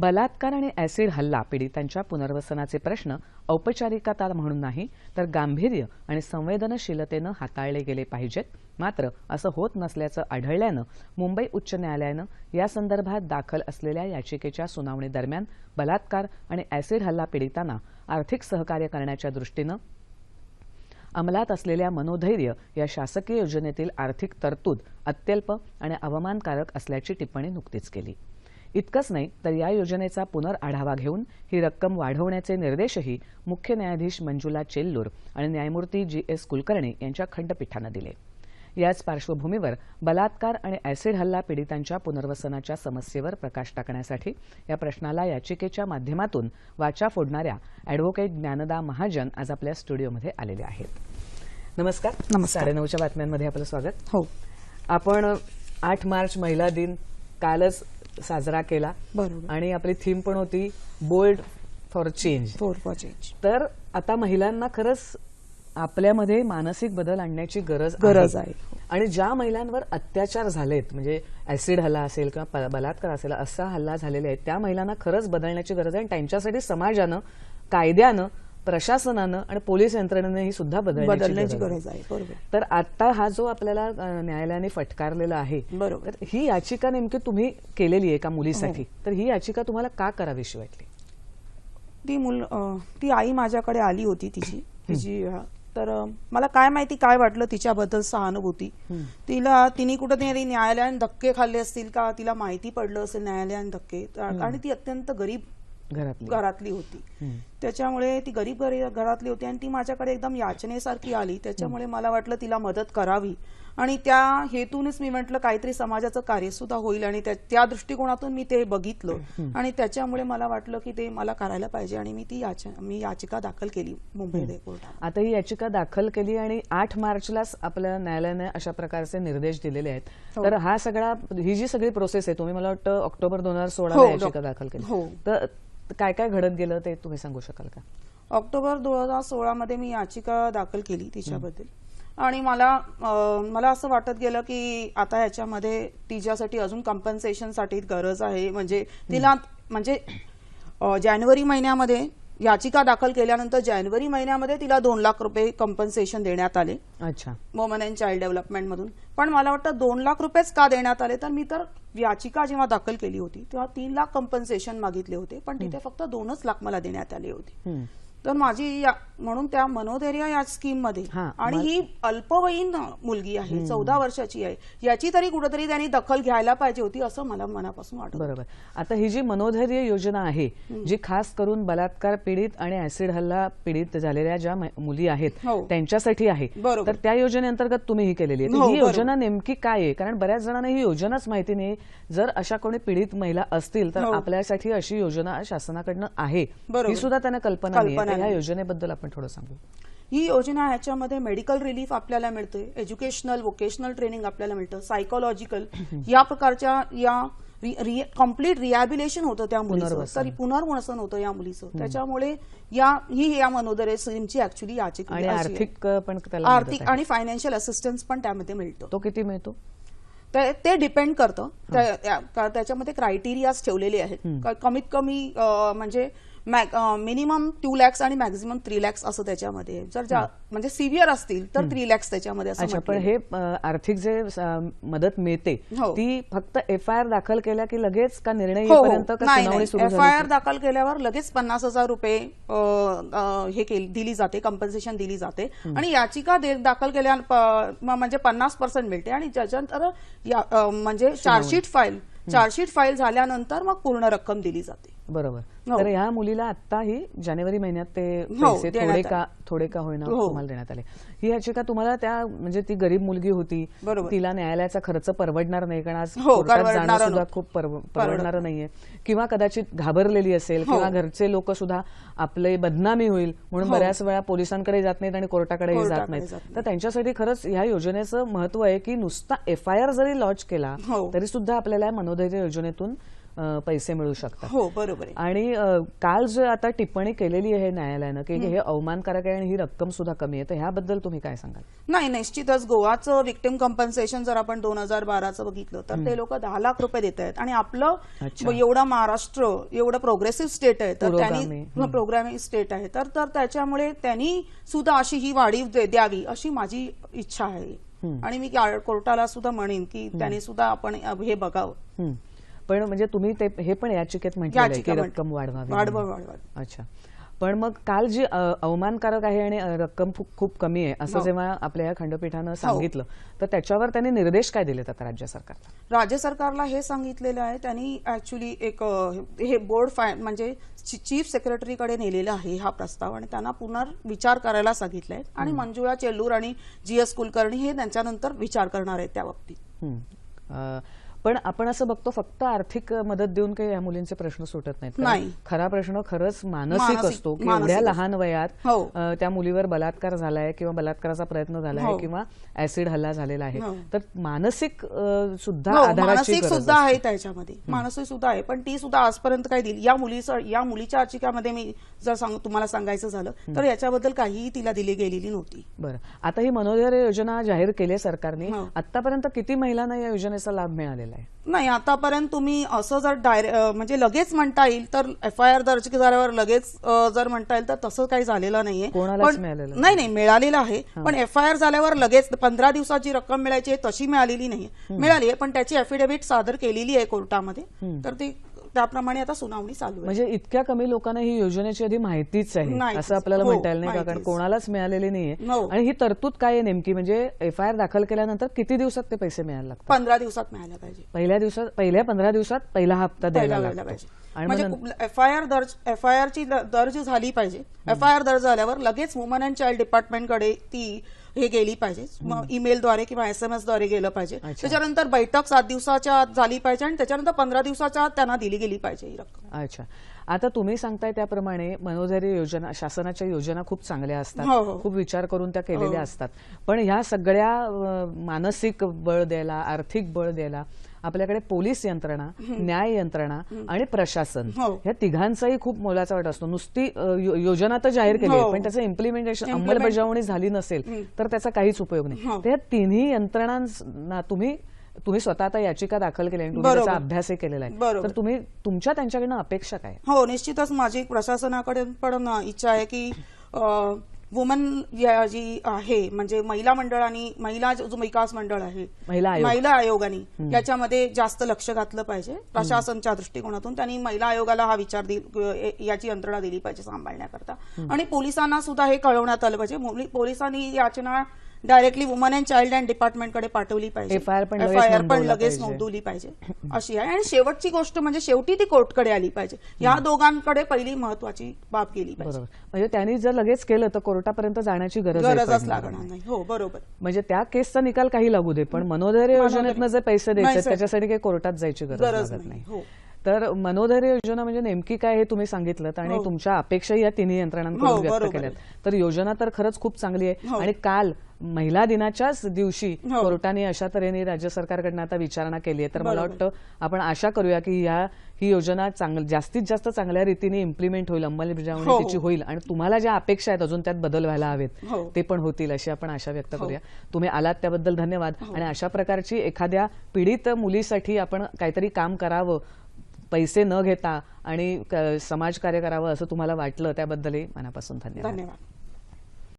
बलात्कार आणि अॅसिड हल्ला पीडितांच्या पुनर्वसनाचे प्रश्न औपचारिकता म्हणून नाही तर गांभीर्य आणि संवेदनशीलतेनं हाताळले गेले पाहिजेत. मात्र असं होत नसल्याचं आढळल्यानं मुंबई उच्च न्यायालयानं या संदर्भात दाखल असलेल्या याचिकेच्या सुनावणीदरम्यान बलात्कार आणि अॅसिड हल्ला पीडितांना आर्थिक सहकार्य करण्याच्या दृष्टीनं अंमलात असलेल्या मनोधैर्य या शासकीय योजनेतील आर्थिक तरतूद अत्यल्प आणि अवमानकारक असल्याची टिप्पणी नुकतीच केली. इतकंच नाही तर या योजनेचा पुनर्आढावा घेऊन ही रक्कम वाढवण्याचे निर्देशही मुख्य न्यायाधीश मंजुला चेल्लूर आणि न्यायमूर्ती जी एस कुलकर्णी यांच्या खंडपीठानं दिले. याच पार्श्वभूमीवर बलात्कार आणि ऍसिड हल्ला पीडितांच्या पुनर्वसनाच्या समस्येवर प्रकाश टाकण्यासाठी या प्रश्नाला याचिकेच्या माध्यमातून वाचा फोडणाऱ्या अॅडव्होकेट ज्ञानदा महाजन आज आपल्या स्टुडिओमध्ये आलेले आहेत. नमस्कार. नमस्कार. साडेनऊच्या बातम्यांमध्ये आपलं स्वागत. हो. आपण आठ मार्च महिला दिन कालच साजरा केला. बरोबर. आणि आपली थीम पण होती bold for change. For for change. तर आता महिलांना खरंच आपल्यामध्ये मानसिक बदल आणण्याची गरज गरज आहे. आणि ज्या महिलांवर अत्याचार झालेत म्हणजे ऍसिड हल्ला असेल किंवा बलात्कार असेल असा हल्ला झालेले आहेत त्या महिलांना खरंच बदलण्याची गरज आहे. आणि त्यांच्यासाठी समाजानं कायद्यानं प्रशासनानं आणि पोलीस यंत्रणेने ही सुद्धा बदलण्याची गरज आहे. बरोबर. तर आता हा जो आपल्याला न्यायालयाने फटकारलेला आहे बरोबर. ही याचिका नेमकी तुम्ही केलेली आहे एका मुलीसाठी? तर ही याचिका तुम्हाला का करावीशी वाटली? ती मुल ती आई माझ्याकडे आली होती तिची तिची तर मला काय माहिती काय वाटलं तिच्याबद्दल सहानुभूती. तिला तिने कुठेतरी न्यायालयाने धक्के खाल्ले असतील का तिला माहिती पडलं असेल न्यायालयाने धक्के आणि ती अत्यंत गरीब घरातली. घरातली होती. त्याच्यामुळे ती गरीब घरी- घरातली होती आणि ती माझ्याकडे एकदम याचनेसारखी आली. त्याच्यामुळे मला वाटलं तिला मदत करावी. आणि त्या हेतूनच मी म्हटलं काहीतरी समाजाचं कार्य सुद्धा होईल आणि त्या- दृष्टिकोनातून मी ते बघितलं. आणि त्याच्यामुळे मला वाटलं की ते मला करायला पाहिजे आणि मी ती याच मी याचिका दाखल केली मुंबई कोर्टात आता ही याचिका दाखल केली आणि आठ मार्चलाच आपल्या न्यायालयाने अशा प्रकारचे निर्देश दिलेले आहेत. हो. तर हा सगळा ही जी सगळी प्रोसेस आहे तुम्ही मला वाटतं ऑक्टोबर दोन हजार सोळा हो, याचिका दाखल केली. हो. तर काय काय घडत गेलं ते तुम्ही सांगू शकाल का? ऑक्टोबर दोन हजार सोळा मध्ये मी याचिका दाखल केली तिच्याबद्दल. आणि मला मला असं वाटत गेलं की आता ह्याच्यामध्ये तिच्यासाठी अजून कम्पन्सेशनसाठी गरज आहे. म्हणजे तिला म्हणजे जानेवारी महिन्यामध्ये याचिका दाखल केल्यानंतर जानेवारी महिन्यामध्ये तिला दोन लाख रुपये कम्पन्सेशन देण्यात आले. अच्छा. वुमन अँड चाइल्ड डेव्हलपमेंटमधून. पण मला वाटतं दोन लाख रुपयेच का देण्यात आले? तर मी तर याचिका जेव्हा दाखल केली होती तेव्हा तीन लाख कम्पन्सेशन मागितले होते पण तिथे फक्त दोनच लाख मला देण्यात आले होते. तर माझी या- म्हणून त्या मनोधैर्य या स्कीममध्ये. हा, आणि मग- ही अल्पवयीन मुलगी आहे चौदा वर्षाची आहे. याची तरी कुठेतरी त्यांनी दखल घ्यायला पाहिजे होती असं मला मनापासून वाटत. बरोबर. आता ही जी मनोधैर्य योजना आहे जी खास करून बलात्कार पीडित आणि ऍसिड हल्ला पीडित झालेल्या ज्या मै- मुली आहेत हो. त्यांच्यासाठी आहे. बरोबर. तर त्या योजनेअंतर्गत तुम्ही ही केलेली आहे. तर हो, ही बरोबर. योजना नेमकी काय आहे? कारण बऱ्याच जणांना ही योजनाच माहिती नाही. जर अशा कोणी पीडित महिला असतील तर हो. आपल्यासाठी अशी योजना शासनाकडनं आहे. बरोबर. ही सुद्धा त्यांना कल्पना कल्पना तर ह्या. योजनेबद्दल आपण थोडं सांगू. ही योजना ह्याच्यामध्ये मेडिकल रिलीफ आपल्याला मिळते एज्युकेशनल वोकेशनल ट्रेनिंग आपल्याला मिळतं सायकोलॉजिकल या प्रकारच्या या कंप्लीट रिहॅबिलेशन होतं त्या मुलीचं. तरी पुनर्वसन होतं या मुलीचं. त्याच्यामुळे या ही या मनोदरे स्कीमची ऍक्च्युली आहे. आर्थिक पण आर्थिक. आणि फायनान्शियल असिस्टन्स पण त्यामध्ये मिळतं. तो किती मिळतो? ते- ते डिपेंड करतं. त्याच्यामध्ये क्रायटेरियाज ठेवलेले आहेत. कमीत कमी म्हणजे मिनिमम टू लॅक्स आणि मॅक्झिमम थ्री लॅक्स असं त्याच्यामध्ये. जर ज्या- म्हणजे सिव्हिअर असतील तर थ्री लॅक्स त्याच्यामध्ये असं अच्छा पण. हे आर्थिक जे मदत मिळते हो. ती फक्त एफ आय आर दाखल केल्या की लगेच का निर्णय एफ आय आर दाखल केल्यावर लगेच पन्नास हजार रुपये हे केली दिली जाते कम्पन्सेशन दिली जाते. आणि याचिका दाखल केल्या म्हणजे पन्नास पर्सेंट मिळते. आणि अं, म्हणजे चार्जशीट फाईल चार्जशीट फाईल झाल्यानंतर मग पूर्ण रक्कम दिली जाते. बरोबर हो. तर ह्या मुलीला आताही जानेवारी महिन्यात ते हो, पैसे देण्यात थोडे. का थोडे का होईना हो. तुम्हाला देण्यात आले ही याचिका तुम्हाला त्या म्हणजे ती गरीब मुलगी होती. तिला न्यायालयाचा खर्च परवडणार नाही कारण आज हो, कोर्टात परवडणार जाणं सुद्धा. खूप परव- परवडणार नाहीये किंवा कदाचित घाबरलेली असेल हो. किंवा घरचे लोक सुद्धा आपले बदनामी होईल म्हणून हो. बऱ्याच वेळा पोलिसांकडे जात नाहीत आणि कोर्टाकडेही जात नाहीत तर त्यांच्यासाठी खरंच ह्या योजनेचं महत्त्व आहे की नुसता एफ आय आर जरी लॉन्च केला हो. तरी सुद्धा आपल्याला मनोधैर्य योजनेतून पैसे मिळू शकतात. हो बरोबर आणि काल जे आता टिप्पणी केलेली आहे न्यायालयानं की हे अवमानकारक आहे आणि ही रक्कम सुद्धा कमी आहे तर ह्याबद्दल तुम्ही काय सांगाल? नाही निश्चितच गोवाचं विक्टिम कम्पन्सेशन जर आपण दोन हजार बाराचं बघितलं तर ते लोक दहा लाख रुपये देत आहेत. आणि आपलं. एवढं महाराष्ट्र एवढं प्रोग्रेसिव्ह स्टेट आहे तर. त्यांनी प्रोग्रामिंग स्टेट आहे. तर त्याच्यामुळे त्यांनी सुद्धा अशी ही वाढीव द्यावी अशी माझी इच्छा आहे. आणि मी कोर्टाला सुद्धा म्हणेन की त्यांनी सुद्धा आपण हे बघावं. पण म्हणजे तुम्ही ते हे पण याचिकेत म्हटलेलं आहे की रक्कम वाढवावी वाढवा अच्छा. पण मग काल जी अवमानकारक आहे आणि रक्कम खूप कमी आहे असं हो. जेव्हा आपल्या या खंडपीठानं सांगितलं तर त्याच्यावर त्यांनी निर्देश काय दिलेत आता राज्य सरकारला? राज्य सरकारला हे सांगितलेलं आहे. त्यांनी ऍक्च्युली एक हे बोर्ड फाय म्हणजे चीफ सेक्रेटरीकडे नेलेला आहे हा प्रस्ताव आणि त्यांना पुनर्विचार करायला सांगितलंय. आणि मंजुळा चेल्लूर आणि जी एस कुलकर्णी हे त्यांच्यानंतर विचार करणार आहेत त्या बाबतीत. हं. पण आपण असं बघतो फक्त आर्थिक मदत देऊन काही या मुलींचे प्रश्न सुटत नाहीत. खरा प्रश्न खरंच मानसिक असतो की एवढ्या. लहान वयात हो. त्या मुलीवर बलात्कार झालाय किंवा बलात्काराचा प्रयत्न झालाय हो. किंवा ऍसिड हल्ला झालेला आहे हो. तर मानसिक सुद्धा मानसिक सुद्धा. आहे त्याच्यामध्ये मानसिक सुद्धा आहे पण ती सुद्धा आजपर्यंत काय दिली या मुलीचं या मुलीच्या याचिकामध्ये मी जर सांग तुम्हाला सांगायचं झालं तर याच्याबद्दल काहीही तिला दिली गेलेली नव्हती बरं आता ही मनोधैर्य योजना जाहीर केली आहे सरकारने. आतापर्यंत किती महिलांना या योजनेचा लाभ मिळालेला आहे नाही आतापर्यंत तुम्ही असं जर डायरे अं, म्हणजे लगेच म्हणता येईल तर एफ आय आर दर्ज झाल्यावर लगेच जर म्हणता येईल तर तसं काही झालेलं नाहीये. पण- नाही. नाही नाही मिळालेलं आहे. पण एफ आय आर झाल्यावर लगेच पंधरा दिवसाची रक्कम मिळायची आहे तशी मिळालेली नाहीये. मिळाली आहे पण त्याची अफिडेव्हिट सादर केलेली आहे कोर्टामध्ये. तर ती त्याप्रमाणे आता सुनावणी चालू आहे. म्हणजे इतक्या कमी लोकांना ही योजनेची आधी माहितीच आहे. असं आपल्याला हो, म्हणता येईल नाही का कारण. कोणालाच मिळालेली नाहीये. हो. आणि ही तरतूद काय आहे नेमकी? म्हणजे एफ आय आर दाखल केल्यानंतर किती दिवसात ते पैसे मिळायला लागतात? पंधरा दिवसात मिळायला पाहिजे. पहिल्या दिवसात पहिल्या पंधरा दिवसात पहिला हप्ता द्यायला पाहिजे. म्हणजे एफ आय आर दर्ज एफ आय आर ची द- दर्ज झाली पाहिजे. एफ आय आर दर्ज झाल्यावर लगेच वुमन अँड चाइल्ड डिपार्टमेंटकडे ती हे गेली पाहिजे. ईमेलद्वारे किंवा एस एम एसद्वारे गेलं पाहिजे. त्याच्यानंतर बैठक सात दिवसाच्या आत झाली पाहिजे आणि त्याच्यानंतर पंधरा दिवसाच्या आत त्यांना दिली गेली पाहिजे ही रक्कम. अच्छा. आता तुम्ही सांगताय त्याप्रमाणे मनोधैर्य योजना शासनाच्या योजना खूप चांगल्या असतात हो, हो. खूप विचार करून त्या केलेल्या हो. असतात पण ह्या सगळ्या मानसिक बळ द्यायला आर्थिक बळ द्यायला आपल्याकडे पोलीस यंत्रणा न्याय यंत्रणा आणि प्रशासन. ह्या तिघांचाही खूप मोलाचा वाटा असतो नुसती यो- योजना तर जाहीर केली. पण त्याचं इम्प्लिमेंटेशन अंमलबजावणी झाली नसेल तर त्याचा काहीच उपयोग नाही. तर ह्या तिन्ही यंत्रणांना तुम्ही तुम्ही स्वतः आता याचिका दाखल केली आणि. त्याचा अभ्यासही केलेला आहे. तर तुम्ही तुमच्या त्यांच्याकडनं अपेक्षा काय? हो निश्चितच माझी प्रशासनाकडे पण इच्छा आहे की वुमन या जी आहे म्हणजे महिला मंडळ आणि महिला जो विकास मंडळ आहे महिला आयोग. महिला आयोगाने याच्यामध्ये जास्त लक्ष घातलं पाहिजे प्रशासनच्या दृष्टिकोनातून त्यांनी महिला आयोगाला हा विचार याची यंत्रणा दिली पाहिजे सांभाळण्याकरता आणि पोलिसांना सुद्धा हे कळवण्यात आलं पाहिजे पोलिसांनी याचना directly woman and child and डिपार्टमेंटकडे पाठवली पाहिजे. लगेच FIR पण नोंदवला लगेच पाहिजे. नोंदवली पाहिजे. अशी आहे. आणि शेवटची गोष्ट म्हणजे शेवटी ती कोर्टकडे आली पाहिजे. या दोघांकडे पहिली महत्वाची बाब केली पाहिजे. म्हणजे त्यांनी जर लगेच केलं तर कोर्टापर्यंत जाण्याची गरज गरजच लागणार नाही. हो बरोबर. म्हणजे त्या केसचा निकाल काही लागू दे पण मनोधैर्य योजनेतनं जे पैसे द्यायचे. त्याच्यासाठी काही कोर्टात जायची गरज लागत नाही. नाही. हो. तर मनोधैर्य योजना म्हणजे नेमकी काय हे तुम्ही सांगितलं आणि हो. तुमच्या अपेक्षाही या तिन्ही यंत्रणांकडून हो, व्यक्त केल्यात तर योजना तर खरंच खूप चांगली आहे हो. आणि काल महिला दिनाच्याच दिवशी. कोर्टाने अशा तऱ्हेने राज्य सरकारकडनं आता विचारणा केली आहे तर मला. वाटतं आपण आशा करूया की ह्या ही योजना चांगल जास्तीत जास्त चांगल्या रीतीने इम्प्लिमेंट होईल अंमलबजावणी. तिची होईल आणि तुम्हाला ज्या अपेक्षा आहेत अजून त्यात बदल व्हायला हवेत. ते पण होतील अशी आपण आशा व्यक्त. करूया तुम्ही आलात त्याबद्दल धन्यवाद आणि अशा प्रकारची एखाद्या पीडित मुलीसाठी आपण काहीतरी काम करावं पैसे न घेता आणि समाजकार्य करावं असं तुम्हाला वाटलं त्याबद्दलही मनापासून धन्यवाद. धन्यवाद.